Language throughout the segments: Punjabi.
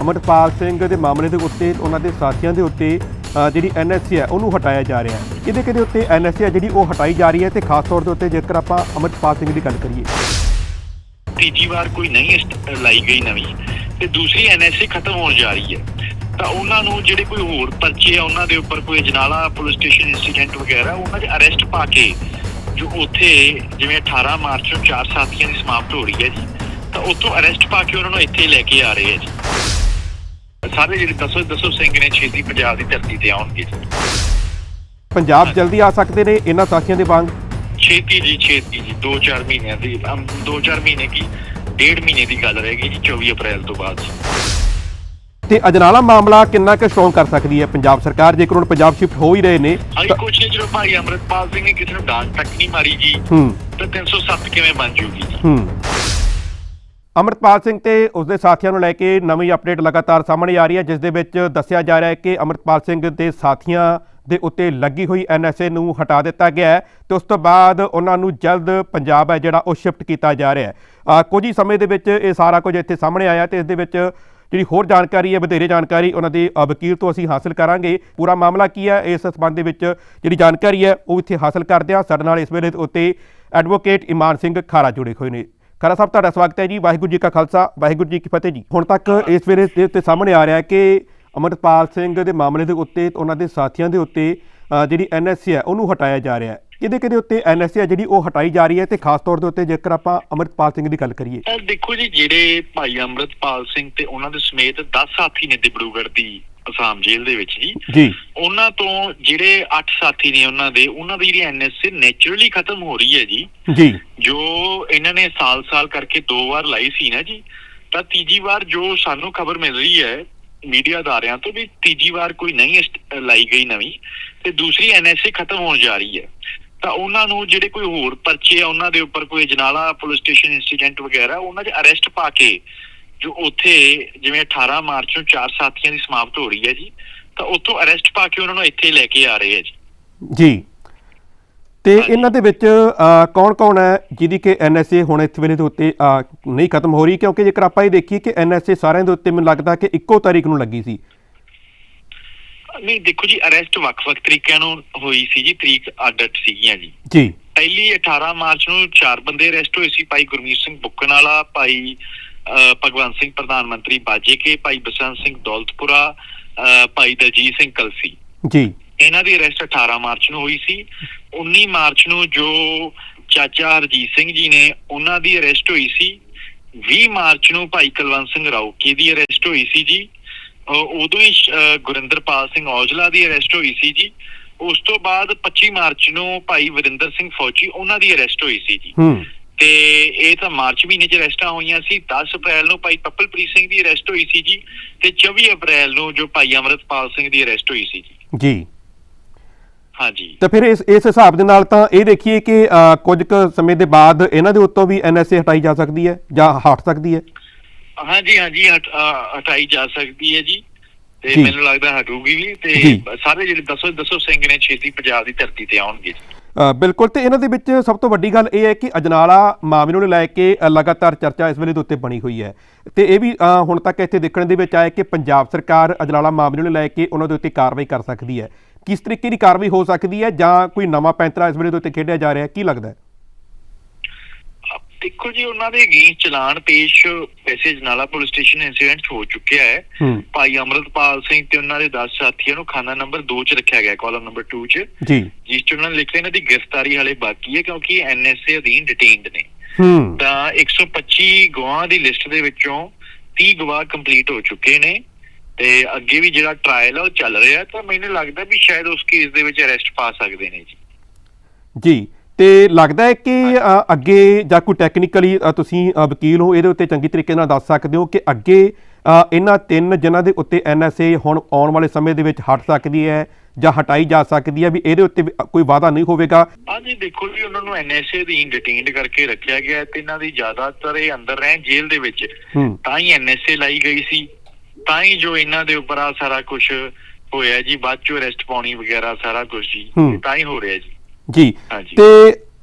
ਅਮਰਪਾਲ ਸਿੰਘ ਦੇ ਮਾਮਲੇ ਦੇ ਉੱਤੇ ਉਹਨਾਂ ਦੇ ਸਾਥੀਆਂ ਦੇ ਉੱਤੇ ਅ, ਜਿਹੜੀ ਐਨਐਸਸੀ ਹੈ ਉਹਨੂੰ ਹਟਾਇਆ ਜਾ ਰਿਹਾ ਹੈ। ਕਿਹਦੇ ਕਿਹਦੇ ਉੱਤੇ ਐਨਐਸਸੀ ਹੈ ਜਿਹੜੀ ਉਹ ਹਟਾਈ ਜਾ ਰਹੀ ਹੈ ਤੇ ਖਾਸ ਤੌਰ ਦੇ ਉੱਤੇ ਜੇਕਰ ਆਪਾਂ ਅਮਰਪਾਲ ਸਿੰਘ ਦੀ ਗੱਲ ਕਰੀਏ। ਤੀਜੀ ਵਾਰ ਕੋਈ ਨਹੀਂ ਲਾਈ ਗਈ ਨਵੀਂ ਤੇ ਦੂਸਰੀ ਐਨਐਸਏ ਖਤਮ ਹੋਣ ਜਾ ਰਹੀ ਹੈ। ਤਾਂ ਉਹਨਾਂ ਨੂੰ ਜਿਹੜੇ ਕੋਈ ਹੋਰ ਪਰਚੇ ਆ ਉਹਨਾਂ ਦੇ ਉੱਪਰ ਕੋਈ ਜਨਾਲਾ ਪੁਲਿਸ ਸਟੇਸ਼ਨ ਇਨਸੀਡੈਂਟ ਵਗੈਰਾ ਉਹਨਾਂ ਦੇ ਅਰੈਸਟ ਪਾ ਕੇ ਜੋ ਉੱਥੇ ਜਿਵੇਂ 18 ਮਾਰਚ ਨੂੰ ਚਾਰ ਸਾਥੀਆਂ ਦੀ ਸਮਾਪਤ ਹੋ ਰਹੀ ਹੈ ਜੀ ਤਾਂ ਉੱਥੋਂ ਅਰੈਸਟ ਪਾ ਕੇ ਉਹਨਾਂ ਨੂੰ ਇੱਥੇ ਲੈ ਕੇ ਆ ਰਹੇ ਹੈ ਜੀ। ਸਾਰੇ ਜਿਹੜੇ ਦਸੋ ਦਸੋ ਸਿੰਘ ਨੇ ਛੇਤੀ ਪੰਜਾਬ ਦੀ ਧਰਤੀ ਤੇ ਆਉਣਗੇ ਪੰਜਾਬ ਜਲਦੀ ਆ ਸਕਦੇ ਨੇ ਇਹਨਾਂ ਸਾਥੀਆਂ ਦੇ ਵਾਂਗ? ਛੇਤੀ ਜੀ ਛੇਤੀ ਜੀ। 2-4 ਮਹੀਨਿਆਂ ਦੀ 2-4 ਮਹੀਨੇ ਕੀ? ਡੇਢ ਮਹੀਨੇ ਦੀ ਗੱਲ ਰਹੇਗੀ ਜੀ 24 ਅਪ੍ਰੈਲ ਤੋਂ ਬਾਅਦ ਤੇ ਅਜਨਾਲਾ ਮਾਮਲਾ ਕਿੰਨਾ ਕੁ ਸਟਰੋਂਗ ਕਰ ਸਕਦੀ ਹੈ ਪੰਜਾਬ ਸਰਕਾਰ? ਜੇਕਰ ਹੁਣ ਪੰਜਾਬ ਸ਼ਿਫਟ ਹੋ ਹੀ ਰਹੇ ਨੇ ਹਾਈ ਤਾਂ- ਕੋਚ ਨੇ ਜਦੋਂ ਭਾਈ ਅਮਰਤਪਾਲ ਸਿੰਘ ਨੇ ਕਿਸੇ ਨੂੰ ਡਾਂਟ ਤੱਕ ਨਹੀਂ ਮਾਰੀ ਜੀ ਹੂੰ। ਤਾਂ 307 ਕਿਵੇਂ ਬਣ ਜੂਗੀ ਜੀ? ਹੂੰ। ਅਮਰਪਾਲ ਸਿੰਘ ਤੇ ਉਸਦੇ ਸਾਥੀਆਂ ਨੂੰ ਲੈ ਕੇ ਨਵੀਂ ਅਪਡੇਟ ਲਗਾਤਾਰ ਸਾਹਮਣੇ ਆ ਰਹੀ ਹੈ, ਜਿਸ ਦੇ ਵਿੱਚ ਦੱਸਿਆ ਜਾ ਰਿਹਾ ਹੈ ਕਿ ਅਮਰਪਾਲ ਸਿੰਘ ਦੇ ਸਾਥੀਆਂ ਦੇ ਉੱਤੇ ਲੱਗੀ ਹੋਈ ਐਨਐਸਏ ਨੂੰ ਹਟਾ ਦਿੱਤਾ ਗਿਆ ਹੈ ਤੇ ਉਸ ਤੋਂ ਬਾਅਦ ਉਹਨਾਂ ਨੂੰ ਜਲਦ ਪੰਜਾਬ ਹੈ ਜਿਹੜਾ ਉਹ ਸ਼ਿਫਟ ਕੀਤਾ ਜਾ ਰਿਹਾ ਹੈ। ਕੁਝ ਹੀ ਸਮੇਂ ਦੇ ਵਿੱਚ ਇਹ ਸਾਰਾ ਕੁਝ ਇੱਥੇ ਸਾਹਮਣੇ ਆਇਆ ਤੇ ਇਸ ਦੇ ਵਿੱਚ ਜਿਹੜੀ ਹੋਰ ਜਾਣਕਾਰੀ ਹੈ, ਵਧੇਰੇ ਜਾਣਕਾਰੀ ਉਹਨਾਂ ਦੇ ਵਕੀਲ ਤੋਂ ਅਸੀਂ ਹਾਸਲ ਕਰਾਂਗੇ। ਪੂਰਾ ਮਾਮਲਾ ਕੀ ਹੈ, ਇਸ ਸੰਬੰਧ ਦੇ ਵਿੱਚ ਜਿਹੜੀ ਜਾਣਕਾਰੀ ਹੈ, ਉਹ ਇੱਥੇ ਹਾਸਲ ਕਰਦੇ ਹਾਂ। ਸਾਡੇ ਨਾਲ ਇਸ ਵੇਲੇ ਉੱਤੇ ਐਡਵੋਕੇਟ ਇਮਾਨ ਸਿੰਘ ਖਾਰਾ ਜੁੜੇ ਹੋਏ ਨੇ। ਖਰਾ ਸਾਹਿਬ, ਤੁਹਾਡਾ ਸਵਾਗਤ ਹੈ ਜੀ। ਵਾਹਿਗੁਰੂ ਜੀ ਕਾ ਖਾਲਸਾ, ਵਾਹਿਗੁਰੂ ਜੀ ਕੀ ਫਤਿਹ ਜੀ। ਹੁਣ ਤੱਕ ਇਸ ਵੇਲੇ ਦੇ ਉੱਤੇ ਸਾਹਮਣੇ ਆ ਰਿਹਾ ਹੈ ਕਿ ਅਮਰਪਾਲ ਸਿੰਘ ਦੇ ਮਾਮਲੇ ਦੇ ਉੱਤੇ, ਉਹਨਾਂ ਦੇ ਸਾਥੀਆਂ ਦੇ ਉੱਤੇ ਜਿਹੜੀ ਐਨਐਸਸੀ ਹੈ, ਉਹਨੂੰ ਹਟਾਇਆ ਜਾ ਰਿਹਾ ਹੈ। ਕਿਹਦੇ ਕਿਹਦੇ ਉੱਤੇ ਐਨਐਸਸੀ ਜਿਹੜੀ ਉਹ ਹਟਾਈ ਜਾ ਰਹੀ ਹੈ ਤੇ ਖਾਸ ਤੌਰ ਦੇ ਉੱਤੇ ਜੇਕਰ ਆਪਾਂ ਅਮਰਪਾਲ ਸਿੰਘ ਦੀ ਗੱਲ ਕਰੀਏ। ਤਾਂ ਦੇਖੋ ਜੀ, ਜਿਹੜੇ ਭਾਈ ਅਮਰਤਪਾਲ ਸਿੰਘ ਤੇ ਉਹਨਾਂ ਦੇ ਸਮੇਤ 10 ਸਾਥੀ ਨੇ ਦਿਬੜੂਗੜ੍ਹ ਦੀ। ਅਸਾਮ ਜੇਲ੍ਹ ਦੇ ਵਿੱਚ ਜੀ। ਜੀ। ਉਹਨਾਂ ਤੋਂ ਜਿਹੜੇ 8 ਸਾਥੀ ਨੇ ਉਹਨਾਂ ਦੇ ਉਹਨਾਂ ਦੀ ਜਿਹੜੀ ਐਨਐਸਏ ਨੇਚਰਲੀ ਖਤਮ ਹੋ ਰਹੀ ਹੈ ਜੀ। ਜੀ। ਜੋ ਇਹਨਾਂ ਨੇ ਸਾਲ-ਸਾਲ ਕਰਕੇ ਦੋ ਵਾਰ ਲਾਈ ਸੀ ਨਾ ਜੀ। ਤਾਂ ਤੀਜੀ ਵਾਰ ਜੋ ਸਾਨੂੰ ਖਬਰ ਮਿਲ ਰਹੀ ਹੈ ਮੀਡੀਆ ਅਦਾਰਿਆਂ ਤੋਂ ਵੀ ਤੀਜੀ ਵਾਰ ਕੋਈ ਨਹੀਂ ਲਾਈ ਗਈ ਨਵੀਂ। ਤੇ ਦੂਸਰੀ ਐਨਐਸਏ ਖਤਮ ਹੋਣ ਜਾ ਰਹੀ ਹੈ। ਤਾਂ ਉਹਨਾਂ ਨੂੰ ਜਿਹੜੇ ਕੋਈ ਹੋਰ ਪਰਚੇ ਆ ਉਹਨਾਂ ਦੇ ਉੱਪਰ ਕੋਈ ਜਨਾਲਾ ਪੁਲਿਸ ਸਟੇਸ਼ਨ ਇਨਸੀਡੈਂਟ ਵਗੈਰਾ ਉਹਨਾਂ ਦੇ ਅਰੈਸਟ ਪਾ ਕੇ ਜੋ ਉੱਥੇ ਜਿਵੇਂ 18 ਮਾਰਚ ਨੂੰ ਚਾਰ ਸਾਥੀਆਂ ਦੀ ਸਮਾਪਤ ਹੋ ਰਹੀ ਹੈ ਜੀ ਤਾਂ ਉੱਥੋਂ ਅਰੈਸਟ ਪਾ ਕੇ ਉਹਨਾਂ ਨੂੰ ਇੱਥੇ ਲੈ ਕੇ ਆ ਰਹੇ ਆ ਜੀ। ਜੀ। ਤੇ ਇਹਨਾਂ ਦੇ ਵਿੱਚ ਕੌਣ-ਕੌਣ ਹੈ ਜਿਹਦੀ ਕਿ ਐਨਐਸਏ ਹੁਣ ਇਸ ਵੇਲੇ ਦੇ ਉੱਤੇ ਨਹੀਂ ਖਤਮ ਹੋ ਰਹੀ? ਕਿਉਂਕਿ ਜੇਕਰ ਆਪਾਂ ਇਹ ਦੇਖੀਏ ਕਿ ਐਨਐਸਏ ਸਾਰਿਆਂ ਦੇ ਉੱਤੇ ਮੈਨੂੰ ਲੱਗਦਾ ਕਿ ਇੱਕੋ ਤਾਰੀਖ ਨੂੰ ਲੱਗੀ ਸੀ। ਨਹੀਂ ਦੇਖੋ ਜੀ ਅਰੈਸਟ ਵੱਖ-ਵੱਖ ਤਰੀਕਿਆਂ ਨੂੰ ਹੋਈ ਸੀ ਜੀ ਤਰੀਕ ਅੱਡ-ਅੱਡ ਸੀਗੀਆਂ ਜੀ। ਜੀ। ਪਹਿਲੀ 18 ਮਾਰਚ ਨੂੰ ਚਾਰ ਬੰਦੇ ਅਰੈਸਟ ਹੋਏ ਸੀ ਭਾਈ ਗੁਰਮੀਤ ਸਿੰਘ ਬੁੱਕਨਾਲਾ ਭਾਈ ਅਹ, ਭਗਵੰਤ ਸਿੰਘ ਪ੍ਰਧਾਨ ਮੰਤਰੀ ਬਾਜੇਕੇ ਭਾਈ ਬਸੰਤ ਸਿੰਘ ਦੌਲਤਪੁਰਾ ਭਾਈ ਦਲਜੀਤ ਸਿੰਘ ਕਲਸੀ। ਜੀ। ਇਹਨਾਂ ਦੀ ਅਰੈਸਟ 18 ਮਾਰਚ ਨੂੰ ਹੋਈ ਸੀ। 19 ਮਾਰਚ ਨੂੰ ਜੋ ਚਾਚਾ ਹਰਜੀਤ ਸਿੰਘ ਜੀ ਨੇ ਉਹਨਾਂ ਦੀ ਅਰੈਸਟ ਹੋਈ ਸੀ 20 ਮਾਰਚ ਨੂੰ ਭਾਈ ਕੁਲਵੰਤ ਸਿੰਘ ਰਾਉਕੀ ਦੀ ਅਰੈਸਟ ਹੋਈ ਸੀ ਜੀ। ਉਦੋਂ ਹੀ ਗੁਰਿੰਦਰਪਾਲ ਸਿੰਘ ਔਜਲਾ ਦੀ ਅਰੈਸਟ ਹੋਈ ਸੀ ਜੀ। ਉਸ ਤੋਂ ਬਾਅਦ 25 ਮਾਰਚ ਨੂੰ ਭਾਈ ਵਰਿੰਦਰ ਸਿੰਘ ਫੌਜੀ ਉਹਨਾਂ ਦੀ ਅਰੈਸਟ ਹੋਈ ਸੀ ਜੀ। ਹੂੰ। ਤੇ ਇਹ ਤਾਂ ਮਾਰਚ ਮਹੀਨੇ 'ਚ ਅਰੈਸਟਾਂ ਹੋਈਆਂ ਸੀ। 10 ਅਪ੍ਰੈਲ ਨੂੰ ਭਾਈ ਪੱਪਲਪ੍ਰੀਤ ਸਿੰਘ ਦੀ ਅਰੈਸਟ ਹੋਈ ਸੀ ਜੀ ਤੇ 24 ਅਪ੍ਰੈਲ ਨੂੰ ਜੋ ਭਾਈ ਅਮਰਤਪਾਲ ਸਿੰਘ ਦੀ ਅਰੈਸਟ ਹੋਈ ਸੀ ਜੀ। ਜੀ। ਹਾਂਜੀ ਤਾਂ ਫਿਰ ਇਸ ਇਸ ਹਿਸਾਬ ਦੇ ਨਾਲ ਤਾਂ ਇਹ ਦੇਖੀਏ ਕਿ ਕੁਝ ਕੁ ਸਮੇਂ ਦੇ ਬਾਅਦ ਇਹਨਾਂ ਦੇ ਉੱਤੋਂ ਵੀ ਐਨਐਸਏ ਹਟਾਈ ਜਾ ਸਕਦੀ ਹੈ ਜਾਂ ਹਟ ਸਕਦੀ ਹੈ? ਹਾਂਜੀ ਹਾਂਜੀ ਹਟਾਈ ਜਾ ਸਕਦੀ ਹੈ ਜੀ। ਤੇ। ਮੈਨੂੰ ਲੱਗਦਾ ਹਟੂਗੀ ਵੀ। ਤੇ ਸਾਰੇ ਜਿਹੜੇ ਦਸੋ ਦਸੋ ਸਿੰਘ ਨੇ ਛੇਤੀ ਪੰਜਾਬ ਦੀ ਧਰਤੀ ਤੇ ਆਉਣਗੇ ਜੀ। ਬਿਲਕੁਲ, ਤੇ ਇਹਨਾਂ ਦੇ ਵਿੱਚ ਸਭ ਤੋਂ ਵੱਡੀ ਗੱਲ ਇਹ ਹੈ ਕਿ ਅਜਨਾਲਾ ਮਾਮਲੇ ਨੂੰ ਲੈ ਕੇ ਲਗਾਤਾਰ ਚਰਚਾ ਇਸ ਵੇਲੇ ਦੇ ਉੱਤੇ ਬਣੀ ਹੋਈ ਹੈ। ਤੇ ਇਹ ਵੀ ਹੁਣ ਤੱਕ ਇੱਥੇ ਦੇਖਣ ਦੇ ਵਿੱਚ ਆਇਆ ਕਿ ਪੰਜਾਬ ਸਰਕਾਰ ਅਜਨਾਲਾ ਮਾਮਲੇ ਨੂੰ ਲੈ ਕੇ ਉਹਨਾਂ ਦੇ ਉੱਤੇ ਕਾਰਵਾਈ ਕਰ ਸਕਦੀ ਹੈ। ਕਿਸ ਤਰੀਕੇ ਦੀ ਕਾਰਵਾਈ ਹੋ ਸਕਦੀ ਹੈ ਜਾਂ ਕੋਈ ਨਵਾਂ ਪੈਂਤਰਾ ਇਸ ਵੇਲੇ ਦੇ ਉੱਤੇ ਖੇਡਿਆ ਜਾ ਰਿਹਾ, ਕੀ ਲੱਗਦਾ ਹੈ? ਦੇਖੋ ਜੀ ਉਹਨਾਂ ਦੇ ਅਗੇਂਸਟ ਚਲਾਨ ਪੇਸ਼ ਵੈਸੇ ਜਨਾਲਾ ਪੁਲਿਸ ਸਟੇਸ਼ਨ ਇਨਸੀਡੈਂਟ ਹੋ ਚੁੱਕਿਆ ਹੈ। ਭਾਈ ਅਮਰਤਪਾਲ ਸਿੰਘ ਤੇ ਉਹਨਾਂ ਦੇ 10 ਸਾਥੀਆਂ ਨੂੰ ਖਾਨਾ ਨੰਬਰ 2 'ਚ ਰੱਖਿਆ ਗਿਆ ਕਾਲਮ ਨੰਬਰ 2 'ਚ। ਜੀ। ਜਿਸ 'ਚ ਉਹਨਾਂ ਨੇ ਲਿਖਿਆ ਇਹਨਾਂ ਦੀ ਗ੍ਰਿਫਤਾਰੀ ਹਲੇ ਬਾਕੀ ਹੈ ਕਿਉਂਕਿ ਐਨਐਸਏ ਅਧੀਨ ਡਿਟੇਨਡ ਨੇ। ਤਾਂ 125 ਗਵਾਹਾਂ ਦੀ ਲਿਸਟ ਦੇ ਵਿੱਚੋਂ 30 ਗਵਾਹ ਕੰਪਲੀਟ ਹੋ ਚੁੱਕੇ ਨੇ। ਤੇ ਅੱਗੇ ਵੀ ਜਿਹੜਾ ਟ੍ਰਾਇਲ ਆ ਉਹ ਚੱਲ ਰਿਹਾ ਤਾਂ ਮੈਨੂੰ ਲੱਗਦਾ ਵੀ ਸ਼ਾਇਦ ਉਸ ਕੇਸ ਦੇ ਵਿੱਚ ਅਰੈਸਟ ਪਾ ਸਕਦੇ ਨੇ ਜੀ। ਜੀ। ਤੇ ਲੱਗਦਾ ਹੈ ਕਿ ਅੱਗੇ ਜਾਂ ਕੋਈ ਟੈਕਨੀਕਲੀ ਤੁਸੀਂ ਵਕੀਲ ਹੋ ਇਹਦੇ ਉੱਤੇ ਚੰਗੀ ਤਰੀਕੇ ਨਾਲ ਦੱਸ ਸਕਦੇ ਹੋ ਕਿ ਅੱਗੇ ਇਹਨਾਂ ਤਿੰਨ ਜਿਨ੍ਹਾਂ ਦੇ ਉੱਤੇ ਐਨਐਸਏ ਹੁਣ ਆਉਣ ਵਾਲੇ ਸਮੇਂ ਦੇ ਵਿੱਚ ਹਟ ਸਕਦੀ ਹੈ ਜਾਂ ਹਟਾਈ ਜਾ ਸਕਦੀ ਹੈ ਵੀ ਇਹਦੇ ਉੱਤੇ ਕੋਈ ਵਾਅਦਾ ਨਹੀਂ ਹੋਵੇਗਾ। ਹਾਂਜੀ ਦੇਖੋ ਜੀ ਉਹਨਾਂ ਨੂੰ ਐਨਐਸਏ ਦੀ ਡਿਟੇਨਡ ਕਰਕੇ ਰੱਖਿਆ ਗਿਆ ਤੇ ਇਹਨਾਂ ਦੀ ਜ਼ਿਆਦਾਤਰ ਇਹ ਅੰਦਰ ਰਹਿਣ ਜੇਲ੍ਹ ਦੇ ਵਿੱਚ। ਤਾਂ ਹੀ ਐਨਐਸਏ ਲਾਈ ਗਈ ਸੀ। ਤਾਂ ਹੀ ਜੋ ਇਹਨਾਂ ਦੇ ਉੱਪਰ ਆ ਸਾਰਾ ਕੁਝ ਹੋਇਆ ਜੀ ਬਾਅਦ ਚੋਂ ਅਰੈਸਟ ਪਾਉਣੀ ਵਗੈਰਾ ਸਾਰਾ ਕੁਝ ਜੀ। ਤਾਂ ਹੀ ਹੋ ਰਿਹਾ ਜੀ। ਜੀ। ਤੇ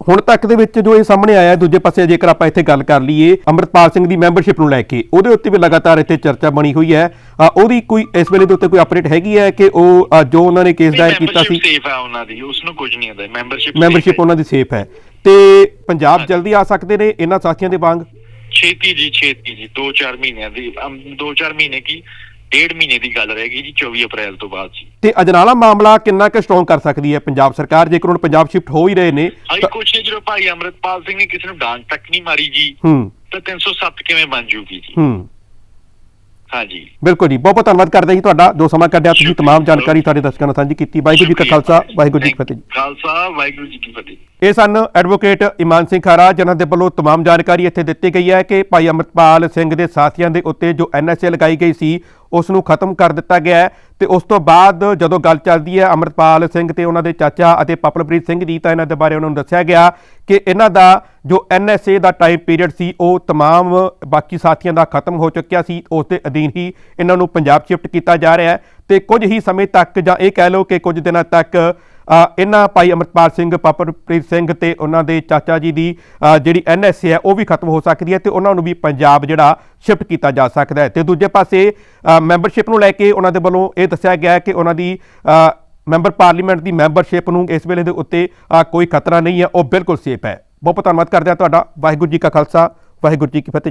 ਹੁਣ ਤੱਕ ਦੇ ਵਿੱਚ ਜੋ ਇਹ ਸਾਹਮਣੇ ਆਇਆ ਦੂਜੇ ਪਾਸੇ ਜੇਕਰ ਆਪਾਂ ਇੱਥੇ ਗੱਲ ਕਰ ਲਈਏ ਅੰਮ੍ਰਿਤਪਾਲ ਸਿੰਘ ਦੀ ਮੈਂਬਰਸ਼ਿਪ ਨੂੰ ਲੈ ਕੇ ਉਹਦੇ ਉੱਤੇ ਵੀ ਲਗਾਤਾਰ ਇੱਥੇ ਚਰਚਾ ਬਣੀ ਹੋਈ ਹੈ। ਉਹਦੀ ਕੋਈ ਇਸ ਵੇਲੇ ਦੇ ਉੱਤੇ ਕੋਈ ਅਪਡੇਟ ਹੈਗੀ ਹੈ ਕਿ ਉਹ ਜੋ ਉਹਨਾਂ ਨੇ ਕੇਸ ਦਾਇਰ ਕੀਤਾ ਸੀ? ਸੇਫ ਹੈ ਉਹਨਾਂ ਦੀ ਉਸ ਨੂੰ ਕੁਝ ਨਹੀਂ ਹੁੰਦਾ ਮੈਂਬਰਸ਼ਿਪ ਮੈਂਬਰਸ਼ਿਪ ਉਹਨਾਂ ਦੀ ਸੇਫ ਹੈ। ਤੇ ਪੰਜਾਬ ਜਲਦੀ ਆ ਸਕਦੇ ਨੇ ਇਹਨਾਂ ਸਾਥੀਆਂ ਦੇ ਵਾਂਗ? ਛੇਤੀ ਜੀ ਛੇਤੀ ਜੀ 2-4 ਮਹੀਨਿਆਂ ਦੀ 2-4 ਮਹੀਨੇ ਕੀ ਡੇਢ ਮਹੀਨੇ ਦੀ ਗੱਲ ਰਹੇਗੀ ਜੀ 24 ਅਪ੍ਰੈਲ ਤੋਂ ਬਾਅਦ ਜੀ। ਤੇ ਅਜਨਾਲਾ ਮਾਮਲਾ ਕਿੰਨਾ ਕੁ ਸਟਰੋਂਗ ਕਰ ਸਕਦੀ ਹੈ ਪੰਜਾਬ ਸਰਕਾਰ? ਜੇਕਰ ਹੁਣ ਪੰਜਾਬ ਸ਼ਿਫਟ ਹੋ ਹੀ ਰਹੇ ਨੇ ਹਾਈ ਕੁਛ ਨਹੀਂ ਜਦੋਂ ਭਾਈ ਅਮਰਤਪਾਲ ਸਿੰਘ ਨੇ ਕਿਸੇ ਨੂੰ ਡਾਂਟ ਤੱਕ ਨਹੀਂ ਮਾਰੀ ਜੀ ਹੂੰ। ਤਾਂ 307 ਕਿਵੇਂ ਬਣ ਜੂਗੀ ਜੀ। ਹੂੰ। ਹਾਂਜੀ। ਬਿਲਕੁਲ ਜੀ ਬਹੁਤ ਬਹੁਤ ਧੰਨਵਾਦ ਕਰਦੇ ਜੀ ਤੁਹਾਡਾ। ਜੋ ਸਮਾਂ ਕੱਢਿਆ ਤੁਸੀਂ। ਤਮਾਮ ਜਾਣਕਾਰੀ ਸਾਡੇ ਦਰਸ਼ਕਾਂ ਨਾਲ ਸਾਂਝੀ ਕੀਤੀ। ਵਾਹਿਗੁਰੂ ਜੀ ਕਾ ਖਾਲਸਾ ਵਾਹਿਗੁਰੂ ਜੀ ਕੀ ਫਤਿਹ ਜੀ। ਖਾਲਸਾ ਵਾਹਿਗੁਰੂ ਜੀ ਕੀ ਫਤਿਹ। ਇਹ ਸਨ ਐਡਵੋਕੇਟ ਇਮਾਨ ਸਿੰਘ ਖਾਰਾ ਜਿਨ੍ਹਾਂ ਦੇ ਵੱਲੋਂ तमाम ਜਾਣਕਾਰੀ ਇੱਥੇ ਦਿੱਤੀ ਗਈ ਹੈ ਕਿ ਭਾਈ ਅਮਰਪਾਲ ਸਿੰਘ ਦੇ ਸਾਥੀਆਂ ਦੇ ਉੱਤੇ ਜੋ ਐਨਐਸਏ ਲਗਾਈ ਗਈ ਸੀ ਉਸ ਨੂੰ ਖਤਮ ਕਰ ਦਿੱਤਾ ਗਿਆ ਹੈ ਤੇ ਉਸ ਤੋਂ ਬਾਅਦ ਜਦੋਂ ਗੱਲ ਚੱਲਦੀ ਹੈ ਅਮਰਪਾਲ ਸਿੰਘ ਤੇ ਉਹਨਾਂ ਦੇ ਚਾਚਾ ਅਤੇ ਪਪਲਪ੍ਰੀਤ ਸਿੰਘ ਦੀ ਤਾਂ ਇਹਨਾਂ ਦੇ ਬਾਰੇ ਉਹਨਾਂ ਨੂੰ ਦੱਸਿਆ ਗਿਆ ਕਿ ਇਹਨਾਂ ਦਾ ਜੋ ਐਨਐਸਏ ਦਾ ਟਾਈਮ ਪੀਰੀਅਡ ਸੀ ਉਹ तमाम ਬਾਕੀ ਸਾਥੀਆਂ ਦਾ ਖਤਮ ਹੋ ਚੁੱਕਿਆ ਸੀ ਉਸ ਦੇ ਅਧੀਨ ਹੀ ਇਹਨਾਂ ਨੂੰ ਪੰਜਾਬ ਸ਼ਿਫਟ ਕੀਤਾ ਜਾ ਰਿਹਾ ਹੈ ਤੇ ਕੁਝ ਹੀ ਸਮੇਂ ਤੱਕ ਜਾਂ ਇਹ ਕਹਿ ਲਓ ਕਿ ਕੁਝ ਦਿਨਾਂ ਤੱਕ ਅ, ਇਹਨਾਂ ਭਾਈ ਅਮਰਪਾਲ ਸਿੰਘ ਪਾਪਰਪ੍ਰੀਤ ਸਿੰਘ ਤੇ ਉਹਨਾਂ ਦੇ ਚਾਚਾ ਜੀ ਦੀ ਅ, ਜਿਹੜੀ ਐਨਐਸਏ ਹੈ ਉਹ ਵੀ ਖਤਮ ਹੋ ਸਕਦੀ ਹੈ ਤੇ ਉਹਨਾਂ ਨੂੰ ਵੀ ਪੰਜਾਬ ਜਿਹੜਾ ਸ਼ਿਫਟ ਕੀਤਾ ਜਾ ਸਕਦਾ ਹੈ। ਤੇ ਦੂਜੇ ਪਾਸੇ ਮੈਂਬਰਸ਼ਿਪ ਨੂੰ ਲੈ ਕੇ ਉਹਨਾਂ ਦੇ ਵੱਲੋਂ ਇਹ ਦੱਸਿਆ ਗਿਆ ਹੈ ਕਿ ਉਹਨਾਂ ਦੀ ਮੈਂਬਰ ਪਾਰਲੀਮੈਂਟ ਦੀ ਮੈਂਬਰਸ਼ਿਪ ਨੂੰ ਇਸ ਵੇਲੇ ਦੇ ਉੱਤੇ ਕੋਈ ਖਤਰਾ ਨਹੀਂ ਹੈ ਉਹ ਬਿਲਕੁਲ ਸੇਫ ਹੈ। ਬਹੁਤ ਧੰਨਵਾਦ ਕਰਦੇ ਹਾਂ ਤੁਹਾਡਾ। ਵਾਹਿਗੁਰੂ ਜੀ ਕਾ ਖਾਲਸਾ ਵਾਹਿਗੁਰੂ ਜੀ ਕੀ ਫਤਿਹ